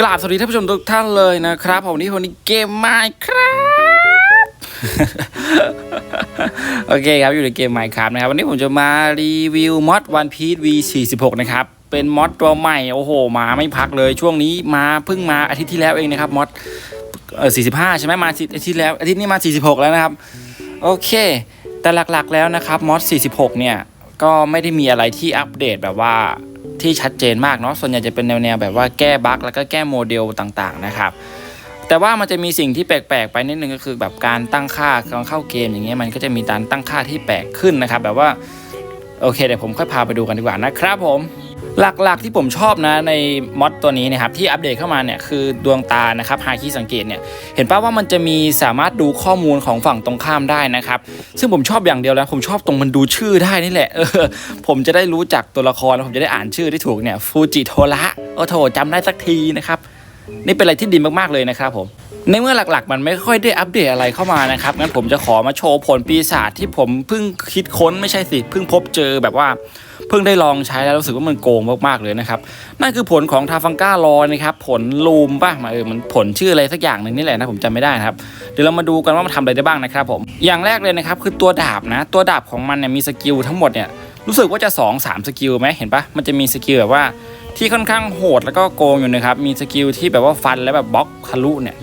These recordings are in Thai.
กราบสวัสดีท่านผู้ชมทุกท่านเลยนะครับผมวันนี้วันนี้เกมไมค์ครับ โอเคครับอยู่ในเกมไมค์ครับนะครับ วันนี้ผมจะมารีวิวมอด One Piece V46 นะครับ เป็นมอดตัวใหม่ โอ้โห มาไม่พักเลยช่วงนี้มาเพิ่งมาอาทิตย์ที่แล้วเองนะครับมอดเออ45 ใช่ไหมมาอาทิตย์ที่แล้วอาทิตย์นี้มา 46 แล้วนะครับ โอเค แต่หลักๆแล้วนะครับมอด46 เนี่ยก็ไม่ได้มีอะไรที่อัปเดตแบบว่า ที่ชัดเจนมากเนาะส่วนใหญ่จะเป็นแนวแนวแบบว่าแก้บั๊กแล้วก็แก้โมเดลต่างๆนะครับแต่ว่ามันจะมีสิ่งที่แปลกๆ ไปนิดนึงก็คือแบบการตั้งค่าการเข้าเกมอย่างเงี้ยมันก็จะมีการตั้งค่าที่แปลกขึ้นนะครับ แบบว่า โอเคเดี๋ยวผมค่อยพาไปดูกันดีกว่านะครับผม หลักๆที่ผมชอบนะในมอดตัวนี้นะครับที่อัปเดตเข้ามาเนี่ยคือดวงตานะครับฮาคิสังเกตเนี่ยเห็นป่าว่ามันจะมีสามารถดูข้อมูลของฝั่งตรงข้ามได้นะครับซึ่งผมชอบอย่างเดียวแล้วผมชอบตรงมันดูชื่อได้นี่แหละเออผมจะได้รู้จักตัวละครผมจะได้อ่านชื่อที่ถูกเนี่ยฟูจิโทระโอ้โถจำได้สักทีนะครับนี่เป็นอะไรที่ดีมากๆเลยนะครับผม ในเมื่อหลักๆ มันไม่ค่อยได้อัปเดตอะไรเข้ามานะครับงั้นผมจะขอมาโชว์ผลปีศาจที่ผมเพิ่งคิดค้นไม่ใช่สิเพิ่งพบเจอแบบว่าเพิ่งได้ลองใช้แล้วรู้สึกว่ามันโกงมากๆเลยนะครับนั่นคือผลของทาฟังก้ารอนะครับผลลูมป่ะมาเออมันผลชื่ออะไรสักอย่างหนึ่งนี่แหละนะผมจำไม่ได้นะครับเดี๋ยวเรามาดูกันว่ามันทำอะไรได้บ้างนะครับผมอย่างแรกเลยนะครับคือตัวดาบนะ ตัวดาบของมันเนี่ยมีสกิลทั้งหมดเนี่ยรู้สึกว่าจะ 2 3 สกิลไหมเห็นปะมันจะมีสกิลแบบว่าที่ค่อนข้างโหดแล้วก็โกงอยู่นะครับมีสกิลที่แบบว่าฟันแล้วแบบบล็อกทะลุเนี่ย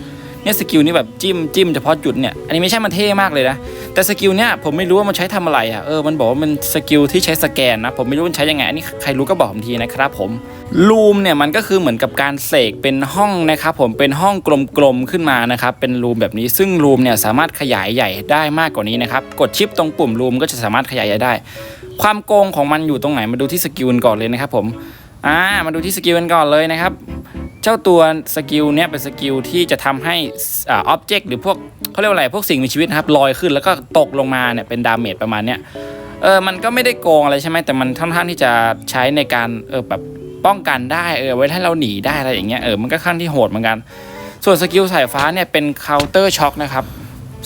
เนี่ยสกิลนี้แบบจิ้มจิ้มเฉพาะจุดเนี่ยอันนี้ไม่ใช่มันเท่มากเลยนะแต่สกิลเนี่ยผมไม่รู้ว่ามันใช้ทำอะไรอะเออมันบอกว่ามันสกิลที่ใช้สแกนนะผมไม่รู้มันใช้ยังไงอันนี้ใครรู้ก็บอกผมทีนะครับผมลูมเนี่ยมันก็คือเหมือนกับการเสกเป็นห้องนะครับผมเป็นห้องกลมๆขึ้นมานะครับเป็นรูมแบบนี้ซึ่งรูมเนี่ยสามารถขยายใหญ่ได้มากกว่านี้นะครับกดชิปตรงปุ่มรูมก็จะสามารถขยายใหญ่ได้ ความโกงของมันอยู่ตรงไหนมาดูที่สกิลก่อนเลยนะครับผมอ่ามาดูที่สกิลกันก่อนเลยนะครับ เจ้าตัวสกิลเนี้ยเป็นสกิลที่จะทำให้อ่าอ็อบเจกต์หรือพวกเขาเรียกว่าอะไรพวกสิ่งมีชีวิตนะครับลอยขึ้นแล้วก็ตกลงมาเนี่ยเป็นดาเมจประมาณเนี้ยเออมันก็ไม่ได้โกงอะไรใช่ไหมแต่มันค่อนข้างที่จะใช้ในการเออแบบป้องกันได้เออไว้ให้เราหนีได้อะไรอย่างเงี้ยเออมันก็ค่อนที่โหดเหมือนกัน ส่วนสกิลสายฟ้าเนี่ยเป็นเคาน์เตอร์ช็อคนะครับ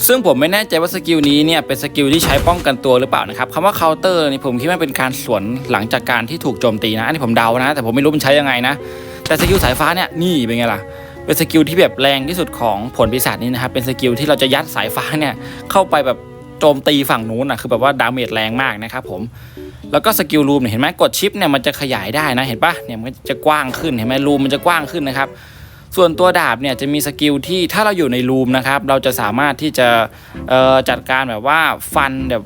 ซึ่งผมไม่แน่ใจว่าสกิลนี้เนี่ยเป็นสกิลที่ใช้ป้องกันตัวหรือเปล่านะครับคำว่าเคาน์เตอร์นี่ผมคิดว่าเป็นการสวนหลังจากการที่ถูกโจมตีนะอันนี้ผมเดานะ แต่ผมไม่รู้มันใช้ยังไงนะ แต่สกิลสายฟ้าเนี่ยนี่เป็นไงล่ะเป็นสกิลที่แบบแรงที่สุดของผลปีศาจนี้นะครับเป็นสกิลที่เราจะยัดสายฟ้าเนี่ยเข้าไปแบบโจมตีฝั่งนู้นนะคือแบบว่าดาเมจแรงมากนะครับผมแล้วก็สกิลรูมเนี่ยเห็นไหมกดชิปเนี่ยมันจะขยายได้นะเห็นปะเนี่ยมันจะกว้างขึ้นเห็นไหมรูมมันจะกว้างขึ้นนะครับส่วนตัวดาบเนี่ยจะมีสกิลที่ถ้าเราอยู่ในรูมนะครับเราจะสามารถที่จะจัดการแบบว่าฟันแบบ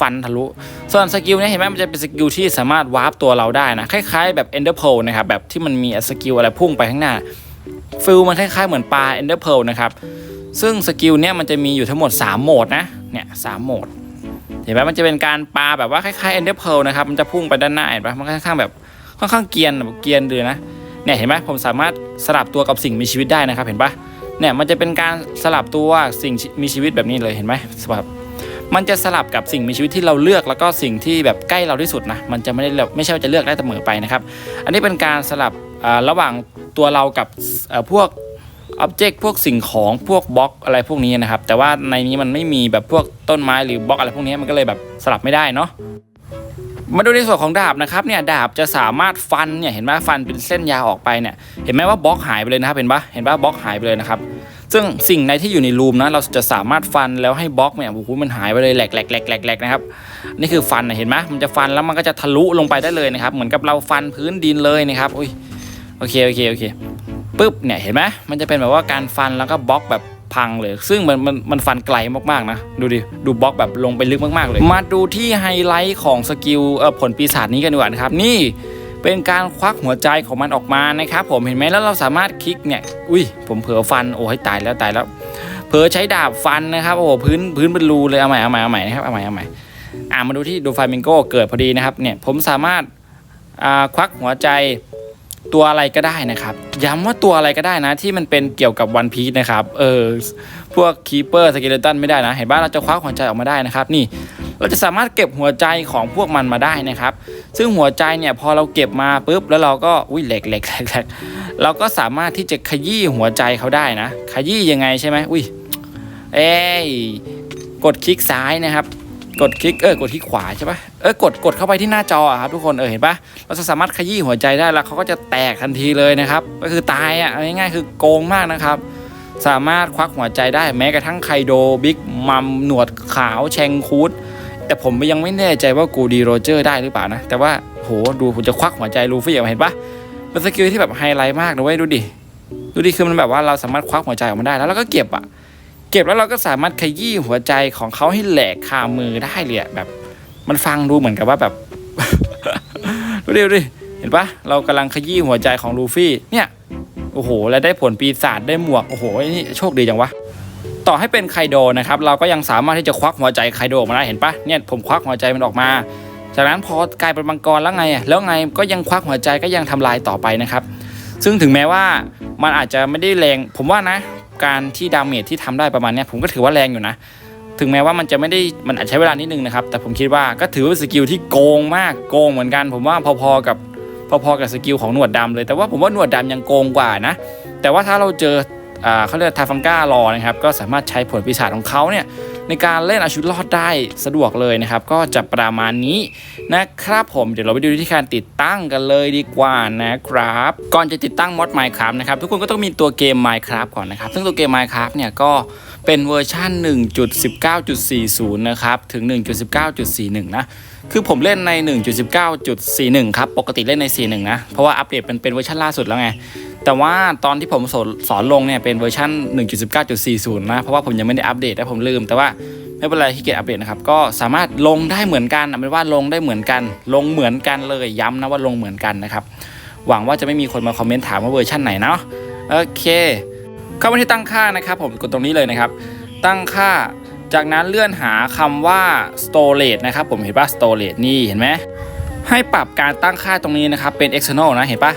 ฟันทะลุ ส่วนสกิลเนี่ยเห็นไหมมันจะเป็นสกิลที่สามารถวาร์ปตัวเราได้นะคล้ายๆแบบ Ender Pearl นะครับแบบที่มันมีสกิลอะไรพุ่งไปข้างหน้าฟิลมันคล้ายๆเหมือนปลา Ender Pearl นะครับซึ่งสกิลเนี่ยมันจะมีอยู่ทั้งหมด 3 โหมดนะเนี่ยสามโหมดเห็นไหมมันจะเป็นการปลาแบบว่าคล้ายๆ Ender Pearl นะครับมันจะพุ่งไปด้านหน้าเห็นปะมันค่อนข้างแบบค่อนข้างเกียนแบบเกียนเลยนะเนี่ยเห็นไหมผมสามารถสลับตัวกับสิ่งมีชีวิตได้นะครับเห็นปะเนี่ยมันจะเป็นการสลับตัวสิ่งมีชีวิตแบบนี้เลยเห็นไหมสลับ มันจะสลับกับสิ่งมีชีวิตที่เราเลือกแล้วก็สิ่งที่แบบใกล้เราที่สุดนะมันจะไม่ได้ไม่ใช่ว่าจะเลือกได้เสมอไปนะครับ อันนี้เป็นการสลับระหว่างตัวเรากับพวกอ็อบเจกต์พวกสิ่งของพวกบล็อกอะไรพวกนี้นะครับ แต่ว่าในนี้มันไม่มีแบบพวกต้นไม้หรือบล็อกอะไรพวกนี้มันก็เลยแบบสลับไม่ได้เนาะมาดูในส่วนของดาบนะครับเนี่ยดาบจะสามารถฟันเนี่ยเห็นไหมฟันเป็นเส้นยาวออกไปเนี่ยเห็นไหมว่าบล็อกหายไปเลยนะครับเห็นปะเห็นปะบล็อกหายไปเลยนะครับ ซึ่งสิ่งในที่อยู่ในรูมนะเราจะสามารถฟันแล้วให้บล็อกเนี่ยโอ้โหมันหายไปเลยแหลกแหลกแหลกแหลกแหลกนะครับนี่คือฟันนะเห็นไหมมันจะฟันแล้วมันก็จะทะลุลงไปได้เลยนะครับเหมือนกับเราฟันพื้นดินเลยนะครับอุ้ยโอเคโอเคโอเคปุ๊บเนี่ยเห็นไหมมันจะเป็นแบบว่าการฟันแล้วก็บล็อกแบบพังเลย ซึ่งมันมันมันฟันไกลมากๆนะ ดูดิ ดูบล็อกแบบลงไปลึกมากๆเลย มาดูที่ไฮไลท์ของสกิลเอ่อผลปีศาจนี้กันดีกว่านะครับ นี่ เป็นการควักหัวใจของมันออกมานะครับ ผมเห็นไหมแล้วเราสามารถคลิกเนี่ยอุ้ย ผมเผลอฟันโอ้ยตายแล้วตายแล้วเผลอใช้ดาบฟันนะครับโอ้โหพื้นพื้นเป็นรูเลยเอาใหม่เอาใหม่เอาใหม่นะครับเอาใหม่เอาใหม่อ่ามาดูที่ดูไฟมิงโก้เกิดพอดีนะครับเนี่ยผมสามารถอ่าควักหัวใจตัวอะไรก็ได้นะครับ ย้ำว่าตัวอะไรก็ได้นะ ที่มันเป็นเกี่ยวกับวันพี e นะครับ เออ พวกคีเปอร์สเกเลตันไม่ได้นะ เห็นบ้านเราจะควักหัวใจออกมาได้นะครับ นี่ เราจะสามารถเก็บหัวใจของพวกมันมาได้นะครับ ซึ่งหัวใจเนี่ยพอเราเก็บมาปุ๊บแล้วเราก็อุ้ยเหล็กเหล็กเหล็กเหล็กเราก็สามารถที่จะขยี้หัวใจเขาได้นะ ขยี้ยังไงใช่ไหมอุ้ยเอ้ยกดคลิกซ้ายนะครับ กดคลิกเออกดที่ขวาใช่ปะเออกดกดเข้าไปที่หน้าจอครับทุกคนเออเห็นปะเราจะสามารถขยี้หัวใจได้แล้วเขาก็จะแตกทันทีเลยนะครับ ก็คือตายอะเอาง่ายๆคือโกงมากนะครับสามารถควักหัวใจได้แม้กระทั่งไคโดบิ๊กมัมหนวดขาวแชงคูด แต่ผมยังไม่แน่ใจว่ากูดีโรเจอร์ได้หรือเปล่านะ แต่ว่าโหดูผมจะควักหัวใจลูฟี่ออกมาเห็นปะเป็นสกิลที่แบบไฮไลท์มากนะเว้ยดูดิดูดิคือมันแบบว่าเราสามารถควักหัวใจออกมาได้แล้วเราก็เก็บอะเก็บแล้วเราก็สามารถขยี้หัวใจของเขาให้แหลกคามือได้เลยแบบ มันฟังดูเหมือนกับว่าแบบดูดิดูดิเห็นปะเรากำลังขยี้หัวใจของลูฟี่เนี่ยโอ้โห แล้วได้ผลปีศาจได้หมวก โอ้โหนี่โชคดีจังวะ ต่อให้เป็นไคโดนะครับเราก็ยังสามารถที่จะควักหัวใจไคโดออกมาได้เห็นปะเนี่ยผมควักหัวใจมันออกมาจากนั้นพอกลายเป็นมังกรแล้วไงอะแล้วไงก็ยังควักหัวใจก็ยังทำลายต่อไปนะครับ ซึ่งถึงแม้ว่ามันอาจจะไม่ได้แรง ผมว่านะ การที่ดาเมจที่ทำได้ประมาณนี้ผมก็ถือว่าแรงอยู่นะ ถึงแม้ว่ามันจะไม่ได้มันอาจใช้เวลานิดนึงนะครับ แต่ผมคิดว่าก็ถือว่าสกิลที่โกงมากโกงเหมือนกัน ผมว่าพอๆกับพอๆกับสกิลของหนวดดำเลยแต่ว่าผมว่าหนวดดำยังโกงกว่านะ แต่ว่าถ้าเราเจอ เขาเรียกทาฟังก้ารอนะครับ ก็สามารถใช้ผลปีศาจของเขาเนี่ยในการเล่นอาชีวิตรอดได้สะดวกเลยนะครับ ก็จะประมาณนี้นะครับผมเดี๋ยวเราไปดูวิธีการติดตั้งกันเลยดีกว่านะครับ ก่อนจะติดตั้งมอด Minecraft นะครับ ทุกคนก็ต้องมีตัวเกม Minecraft ก่อนนะครับ ซึ่งตัวเกม Minecraft เนี่ยก็เป็นเวอร์ชัน1.19.40 นะครับถึง 1.19.41 นะคือผมเล่นใน 1.19.41 ครับ ปกติเล่นใน 41 นะ เพราะว่าอัปเดตเป็นเป็นเวอร์ชันล่าสุดแล้วไง แต่ว่าตอนที่ผมสอนสอนลงเนี่ยเป็นเวอร์ชัน1.19.40 นะ เพราะว่าผมยังไม่ได้อัปเดตและผมลืม แต่ว่าไม่เป็นไรที่เกียจอัปเดตนะครับ ก็สามารถลงได้เหมือนกันเอาเป็นว่าลงได้เหมือนกัน ลงเหมือนกันเลยย้ำนะว่าลงเหมือนกันนะครับ หวังว่าจะไม่มีคนมาคอมเมนต์ถามว่าเวอร์ชันไหนเนาะโอเค เข้ามาที่ตั้งค่านะครับผมกดตรงนี้เลยนะครับ ตั้งค่าจากนั้นเลื่อนหาคำว่า storage นะครับผมเห็นปะ storage นี่เห็นไหมให้ปรับการตั้งค่าตรงนี้นะครับเป็น external นะเห็นปะ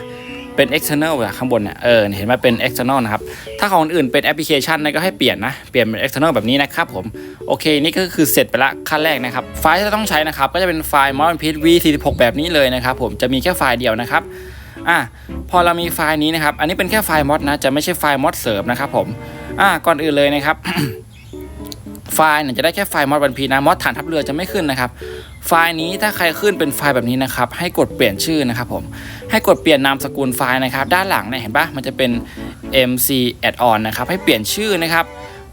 เป็น external อะข้างบนเนี่ยเออเห็นไหมเป็น external นะครับ ถ้าของอื่นเป็นแอปพลิเคชันนะก็ให้เปลี่ยนนะ เปลี่ยนเป็น external แบบนี้นะครับผม โอเค นี่ก็คือเสร็จไปละขั้นแรกนะครับ ไฟล์ที่เราต้องใช้นะครับ ก็จะเป็นไฟล์ modern pit v46 แบบนี้เลยนะครับผมจะมีแค่ไฟล์เดียวนะครับอะพอเรามีไฟล์นี้นะครับ อันนี้เป็นแค่ไฟล์มอดนะ จะไม่ใช่ไฟล์มอดเสริมนะครับผมอะก่อนอื่นเลยนะครับไฟล์เนี่ยจะได้แค่ไฟล์มอดวันพีนะมอดฐานทัพเรือจะไม่ขึ้นนะครับ ไฟล์นี้ถ้าใครขึ้นเป็นไฟล์แบบนี้นะครับ ให้กดเปลี่ยนชื่อนะครับผม ให้กดเปลี่ยนนามสกุลไฟล์นะครับ ด้านหลังเนี่ยเห็นปะมันจะเป็น mc add on นะครับ ให้เปลี่ยนชื่อนะครับ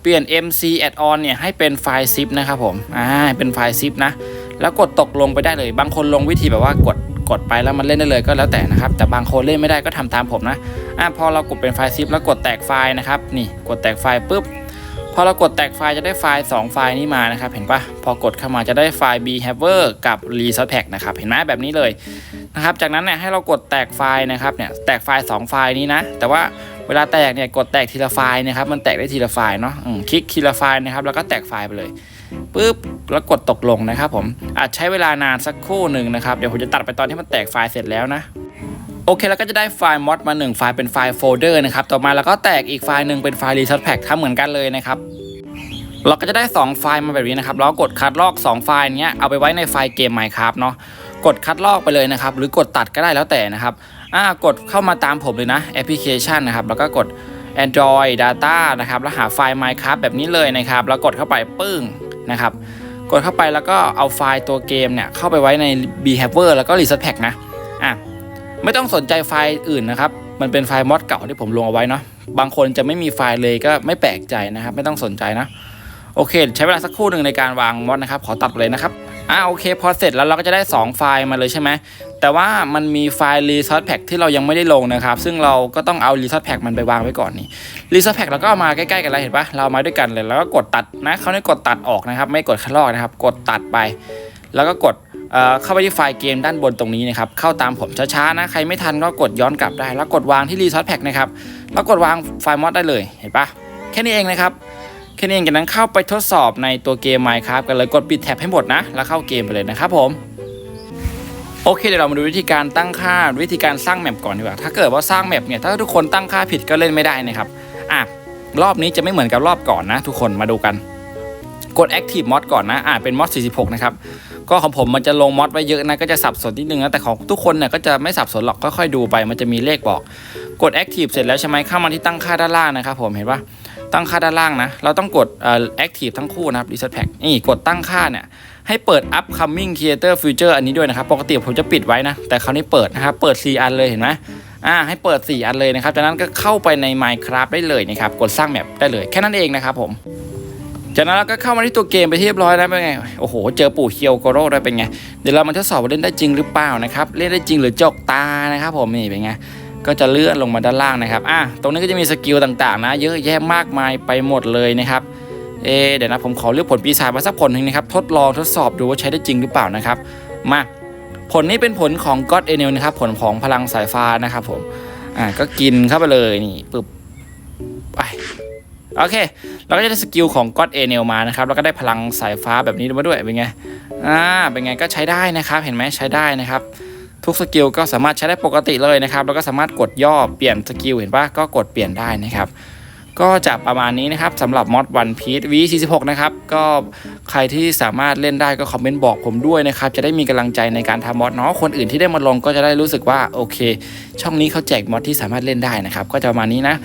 เปลี่ยน mc add on เนี่ยให้เป็นไฟล์ zip นะครับผม อ่า เป็นไฟล์ zip นะ แล้วกดตกลงไปได้เลย บางคนลงวิธีแบบว่ากด กดไปแล้วมันเล่นได้เลยก็แล้วแต่นะครับ แต่บางคนเล่นไม่ได้ก็ทำตามผมนะ อะพอเรากดเป็นไฟล์ zip แล้วกดแตกไฟล์นะครับ นี่ กดแตกไฟล์ปุ๊บ พอเรากดแตกไฟล์จะได้ไฟล์ 2 ไฟล์นี้มานะครับ เห็นปะพอกดเข้ามาจะได้ไฟล์ behavior กับ resource pack นะครับ เห็นไหมแบบนี้เลยนะครับ จากนั้นเนี่ยให้เรากดแตกไฟล์นะครับเนี่ยแตกไฟล์ 2 ไฟล์นี้นะ แต่ว่าเวลาแตกเนี่ยกดแตกทีละไฟล์นะครับ มันแตกได้ทีละไฟล์เนาะคลิกทีละไฟล์นะครับ แล้วก็แตกไฟล์ไปเลยปุ๊บแล้วกดตกลงนะครับผมอาจใช้เวลานานสักครู่หนึ่งนะครับ เดี๋ยวผมจะตัดไปตอนที่มันแตกไฟล์เสร็จแล้วนะ โอเคแล้วก็จะได้ไฟล์มอดมา 1 ไฟล์เป็นไฟล์โฟลเดอร์นะครับต่อมาแล้วก็แตกอีกไฟล์หนึ่งเป็นไฟล์ resource pack ทำเหมือนกันเลยนะครับเราก็จะได้ 2 ไฟล์มาแบบนี้นะครับแล้วกดคัดลอก 2 ไฟล์เนี้ยเอาไปไว้ในไฟล์เกม Minecraft เนาะกดคัดลอกไปเลยนะครับ หรือกดตัดก็ได้แล้วแต่นะครับอ่ากดเข้ามาตามผมเลยนะแอปพลิเคชันนะครับแล้วก็กด Android Data นะครับแล้วหาไฟล์ Minecraft แบบนี้เลยนะครับแล้วกดเข้าไปปึ้งนะครับกดเข้าไปแล้วก็เอาไฟล์ตัวเกมเนี่ยเข้าไปไว้ใน behavior แล้วก็ resource pack นะอะ ไม่ต้องสนใจไฟล์อื่นนะครับ มันเป็นไฟล์มอดเก่าที่ผมลงเอาไว้เนาะ บางคนจะไม่มีไฟล์เลยก็ไม่แปลกใจนะครับ ไม่ต้องสนใจนะ โอเค ใช้เวลาสักครู่หนึ่งในการวางมอดนะครับ ขอตัดเลยนะครับ อ่าโอเค พอเสร็จแล้วเราก็จะได้ 2 ไฟล์มาเลยใช่ไหม แต่ว่ามันมีไฟล์ resource pack ที่เรายังไม่ได้ลงนะครับ ซึ่งเราก็ต้องเอา resource pack มันไปวางไว้ก่อนนี่ resource pack เราก็เอามาใกล้ๆกันแล้วเห็นปะเรามาด้วยกันเลย แล้วก็กดตัดนะเขาไม่กดตัดออกนะครับ ไม่กดคัดลอกนะครับ กดตัดไป แล้วก็กด เข้าไปที่ไฟล์เกมด้านบนตรงนี้นะครับ เข้าตามผมช้าๆนะ ใครไม่ทันก็กดย้อนกลับได้ แล้วกดวางที่ resource pack นะครับ แล้วกดวางไฟล์มอดได้เลย เห็นปะแค่นี้เองนะครับ แค่นี้เองจากนั้นเข้าไปทดสอบในตัวเกม Minecraft กันเลย กดปิดแท็บให้หมดนะ แล้วเข้าเกมไปเลยนะครับผมโอเคเดี๋ยวเรามาดูวิธีการตั้งค่าวิธีการสร้างแมปก่อนดีกว่า ถ้าเกิดว่าสร้างแมปเนี่ยถ้าทุกคนตั้งค่าผิดก็เล่นไม่ได้นะครับอะรอบนี้จะไม่เหมือนกับรอบก่อนนะ ทุกคนมาดูกัน กด Active Mod ก่อนนะอ่าเป็น Mod 46 นะครับ ก็ของผมมันจะลงมอดไว้เยอะนะก็จะสับสนนิดนึงนะแต่ของทุกคนเนี่ยก็จะไม่สับสนหรอกค่อยๆดูไป มันจะมีเลขบอก กด Active เสร็จแล้วใช่ไหมเข้ามาที่ตั้งค่าด้านล่างนะครับผมเห็นปะตั้งค่าด้านล่างนะ เราต้องกดเอ่อ Active ทั้งคู่นะครับ Reset Pack นี่กดตั้งค่าเนี่ยให้เปิด upcoming creator future อันนี้ด้วยนะครับ ปกติผมจะปิดไว้นะ แต่คราวนี้เปิดนะครับ เปิด 4 อันเลยเห็นไหมอ่า ให้เปิด 4 อันเลยนะครับ จากนั้นก็เข้าไปใน Minecraft ได้เลยนะครับ กดสร้างแมปได้เลย แค่นั้นเองนะครับผม จากนั้นเราก็เข้ามาที่ตัวเกมไปเรียบร้อยแล้วเป็นไง โอ้โห เจอปู่เคียวโกโร่ได้เป็นไง เดี๋ยวเรามาทดสอบว่าเล่นได้จริงหรือเปล่านะครับ เล่นได้จริงหรือจกตานะครับผมนี่เป็นไง ก็จะเลื่อนลงมาด้านล่างนะครับ อะ ตรงนี้ก็จะมีสกิลต่างๆนะ เยอะแยะมากมายไปหมดเลยนะครับ เอเดี๋ยวนะผมขอเลือกผลปีศาจมาสักผลหนึ่งนะครับ ทดลองทดสอบดูว่าใช้ได้จริงหรือเปล่านะครับ มา ผลนี้เป็นผลของ God Enel นะครับ ผลของพลังสายฟ้านะครับผม อ่าก็กินเข้าไปเลยนี่ปึ๊บไป โอเค เราก็จะได้สกิลของ God Enel มานะครับ แล้วก็ได้พลังสายฟ้าแบบนี้มาด้วย เป็นไง อ่า เป็นไงก็ใช้ได้นะครับ เห็นไหมใช้ได้นะครับ ทุกสกิลก็สามารถใช้ได้ปกติเลยนะครับ แล้วก็สามารถกดย่อเปลี่ยนสกิลเห็นปะก็กดเปลี่ยนได้นะครับก็จะประมาณนี้นะครับสำหรับมอดวันพีซ V46 นะครับก็ใครที่สามารถเล่นได้ก็คอมเมนต์บอกผมด้วยนะครับ จะได้มีกำลังใจในการทำมอดเนาะคนอื่นที่ได้มาลงก็จะได้รู้สึกว่า โอเค ช่องนี้เขาแจกมอดที่สามารถเล่นได้นะครับ ก็จะประมาณนี้นะ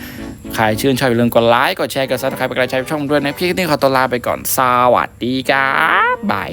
ใครชื่นชอบอย่าลืมกดไลค์กดแชร์กดซับสไครป์เป็นกำลังใช้ช่องด้วยนะพี่นี่ขอตัวลาไปก่อนสวัสดีครับบาย